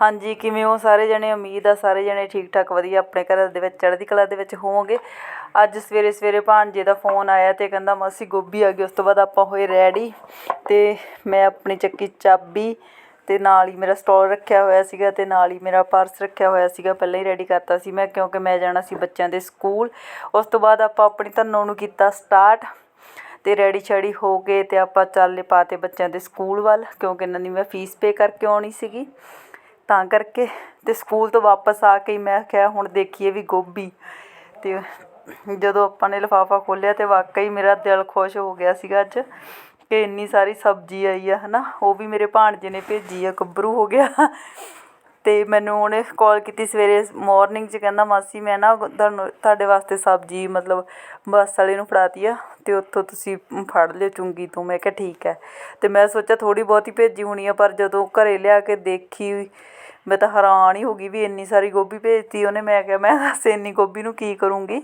ਹਾਂਜੀ, ਕਿਵੇਂ ਹੋ? ਸਾਰੇ ਜਣੇ ਉਮੀਦ ਆ, ਸਾਰੇ ਜਣੇ ਠੀਕ ਠਾਕ ਵਧੀਆ। ਆਪਣੇ ਘਰ ਦੇ ਵਿੱਚ, ਚੜ੍ਹਦੀ ਕਲਾ ਦੇ ਵਿੱਚ ਹੋਵੋਗੇ। ਅੱਜ ਸਵੇਰੇ ਸਵੇਰੇ ਭਾਣਜੇ ਦਾ ਫੋਨ ਆਇਆ ਤੇ ਕਹਿੰਦਾ, ਮਾਸੀ ਗੋਭੀ ਆ ਗਈ, ਉਸ ਤੋਂ ਬਾਅਦ ਆਪਾਂ ਹੋਏ ਰੈਡੀ। ਤੇ ਮੈਂ ਆਪਣੀ ਚੱਕੀ ਚਾਬੀ ਤੇ ਨਾਲ ਹੀ ਮੇਰਾ ਸਟੋਲ ਰੱਖਿਆ ਹੋਇਆ ਸੀਗਾ ਤੇ ਨਾਲ ਹੀ ਮੇਰਾ ਪਰਸ ਰੱਖਿਆ ਹੋਇਆ ਸੀਗਾ, ਪਹਿਲਾਂ ਹੀ ਰੈਡੀ ਕਰਤਾ ਸੀ ਮੈਂ, ਕਿਉਂਕਿ ਮੈਂ ਜਾਣਾ ਸੀ ਬੱਚਿਆਂ ਦੇ ਸਕੂਲ। ਉਸ ਤੋਂ ਬਾਅਦ ਆਪਾਂ ਆਪਣੀ ਧੰਨੋਂ ਨੂੰ ਕੀਤਾ ਸਟਾਰਟ ਤੇ ਰੈਡੀ ਸ਼ੈਡੀ ਹੋ ਕੇ ਤੇ ਆਪਾਂ ਚੱਲੇ ਪਾਤੇ ਬੱਚਿਆਂ ਦੇ ਸਕੂਲ ਵੱਲ, ਕਿਉਂਕਿ ਇਹਨਾਂ ਦੀ ਮੈਂ ਫੀਸ ਪੇ ਕਰਕੇ ਆਉਣੀ ਸੀਗੀ। ਤਾਂ ਕਰਕੇ ਅਤੇ ਸਕੂਲ ਤੋਂ ਵਾਪਸ ਆ ਕੇ ਹੀ ਮੈਂ ਕਿਹਾ, ਹੁਣ ਦੇਖੀਏ ਵੀ ਗੋਭੀ। ਅਤੇ ਜਦੋਂ ਆਪਾਂ ਨੇ ਲਿਫਾਫਾ ਖੋਲ੍ਹਿਆ ਤਾਂ ਵਾਕਈ ਮੇਰਾ ਦਿਲ ਖੁਸ਼ ਹੋ ਗਿਆ ਸੀਗਾ ਅੱਜ ਕਿ ਇੰਨੀ ਸਾਰੀ ਸਬਜ਼ੀ ਆਈ ਆ ਹੈ ਨਾ ਉਹ ਵੀ ਮੇਰੇ ਭਾਣਜੇ ਨੇ ਭੇਜੀ ਆ, ਗੱਭਰੂ ਹੋ ਗਿਆ। ਅਤੇ ਮੈਨੂੰ ਉਹਨੇ ਕੋਲ ਕੀਤੀ ਸਵੇਰੇ ਮੋਰਨਿੰਗ 'ਚ ਕਹਿੰਦਾ, ਮਾਸੀ, ਮੈਂ ਨਾ ਤੁਹਾਨੂੰ, ਤੁਹਾਡੇ ਵਾਸਤੇ ਸਬਜ਼ੀ ਮਤਲਬ ਬੱਸ ਵਾਲੇ ਨੂੰ ਫੜਾਤੀ ਆ ਅਤੇ ਉੱਥੋਂ ਤੁਸੀਂ ਫੜ ਲਿਓ ਚੁੰਗੀ ਤੋਂ। ਮੈਂ ਕਿਹਾ, ਠੀਕ ਹੈ। ਅਤੇ ਮੈਂ ਸੋਚਿਆ ਥੋੜ੍ਹੀ ਬਹੁਤੀ ਭੇਜੀ ਹੋਣੀ ਆ, ਪਰ ਜਦੋਂ ਘਰ ਲਿਆ ਕੇ ਦੇਖੀ, ਮੈਂ ਤਾਂ ਹੈਰਾਨ ਹੀ ਹੋ ਗਈ ਵੀ ਇੰਨੀ ਸਾਰੀ ਗੋਭੀ ਭੇਜਤੀ ਉਹਨੇ। ਮੈਂ ਕਿਹਾ, ਮੈਂ ਦੱਸ ਇੰਨੀ ਗੋਭੀ ਨੂੰ ਕੀ ਕਰੂੰਗੀ?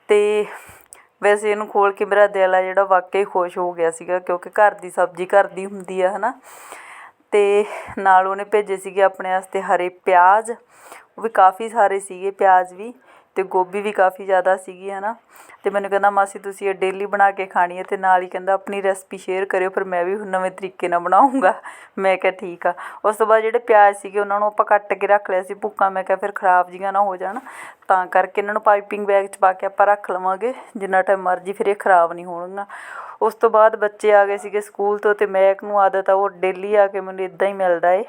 ਅਤੇ ਵੈਸੇ ਇਹਨੂੰ ਖੋਲ੍ਹ ਕੇ ਮੇਰਾ ਦਿਲ ਆ ਜਿਹੜਾ ਵਾਕਈ ਖੁਸ਼ ਹੋ ਗਿਆ ਸੀਗਾ, ਕਿਉਂਕਿ ਘਰ ਦੀ ਸਬਜ਼ੀ ਘਰ ਦੀ ਹੁੰਦੀ ਆ ਹੈ ਨਾ ਤੇ ਨਾਲ ਉਹਨੇ ਭੇਜੇ ਸੀਗੇ ਆਪਣੇ ਵਾਸਤੇ ਹਰੇ ਪਿਆਜ਼, ਉਹ ਵੀ ਕਾਫੀ ਸਾਰੇ ਸੀਗੇ, ਪਿਆਜ਼ ਵੀ। ਅਤੇ ਗੋਭੀ ਵੀ ਕਾਫੀ ਜ਼ਿਆਦਾ ਸੀਗੀ ਹੈ ਨਾ ਅਤੇ ਮੈਨੂੰ ਕਹਿੰਦਾ, ਮਾਸੀ, ਤੁਸੀਂ ਇਹ ਡੇਲੀ ਬਣਾ ਕੇ ਖਾਣੀ ਹੈ ਅਤੇ ਨਾਲ ਹੀ ਕਹਿੰਦਾ, ਆਪਣੀ ਰੈਸਪੀ ਸ਼ੇਅਰ ਕਰਿਓ, ਫਿਰ ਮੈਂ ਵੀ ਨਵੇਂ ਤਰੀਕੇ ਨਾਲ ਬਣਾਉਂਗਾ। ਮੈਂ ਕਿਹਾ, ਠੀਕ ਆ। ਉਸ ਤੋਂ ਬਾਅਦ ਜਿਹੜੇ ਪਿਆਜ਼ ਸੀਗੇ, ਉਹਨਾਂ ਨੂੰ ਆਪਾਂ ਕੱਟ ਕੇ ਰੱਖ ਲਿਆ ਸੀ ਭੁੱਕਾ ਮੈਂ ਕਿਹਾ, ਫਿਰ ਖਰਾਬ ਜੀਆਂ ਨਾ ਹੋ ਜਾਣ। ਤਾਂ ਕਰਕੇ ਇਹਨਾਂ ਨੂੰ ਪਾਈਪਿੰਗ ਬੈਗ 'ਚ ਪਾ ਕੇ ਆਪਾਂ ਰੱਖ ਲਵਾਂਗੇ। ਜਿੰਨਾ ਟਾਈਮ ਮਰਜ਼ੀ ਫਿਰ ਇਹ ਖਰਾਬ ਨਹੀਂ ਹੋਣਗੀਆਂ। ਉਸ ਤੋਂ ਬਾਅਦ ਬੱਚੇ ਆ ਗਏ ਸੀਗੇ ਸਕੂਲ ਤੋਂ ਅਤੇ ਮੈਂ ਨੂੰ ਆਦਤ ਆ, ਉਹ ਡੇਲੀ ਆ ਕੇ ਮੈਨੂੰ ਇਦਾਂ ਹੀ ਮਿਲਦਾ ਏ।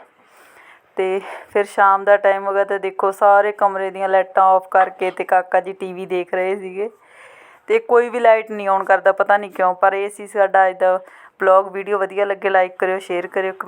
ਅਤੇ ਫਿਰ ਸ਼ਾਮ ਦਾ ਟਾਈਮ ਹੋ ਗਿਆ ਤਾਂ ਦੇਖੋ ਸਾਰੇ ਕਮਰੇ ਦੀਆਂ ਲਾਈਟਾਂ ਔਫ ਕਰਕੇ ਅਤੇ ਕਾਕਾ ਜੀ ਟੀ ਵੀ ਦੇਖ ਰਹੇ ਸੀਗੇ। ਅਤੇ ਕੋਈ ਵੀ ਲਾਈਟ ਨਹੀਂ ਔਨ ਕਰਦਾ, ਪਤਾ ਨਹੀਂ ਕਿਉਂ, ਪਰ ਇਹ ਸੀ ਸਾਡਾ ਅੱਜ ਦਾ ਬਲੌਗ ਵੀਡੀਓ ਵਧੀਆ ਲੱਗੇ ਲਾਈਕ ਕਰਿਓ ਸ਼ੇਅਰ ਕਰਿਓ ਕਮੈਂ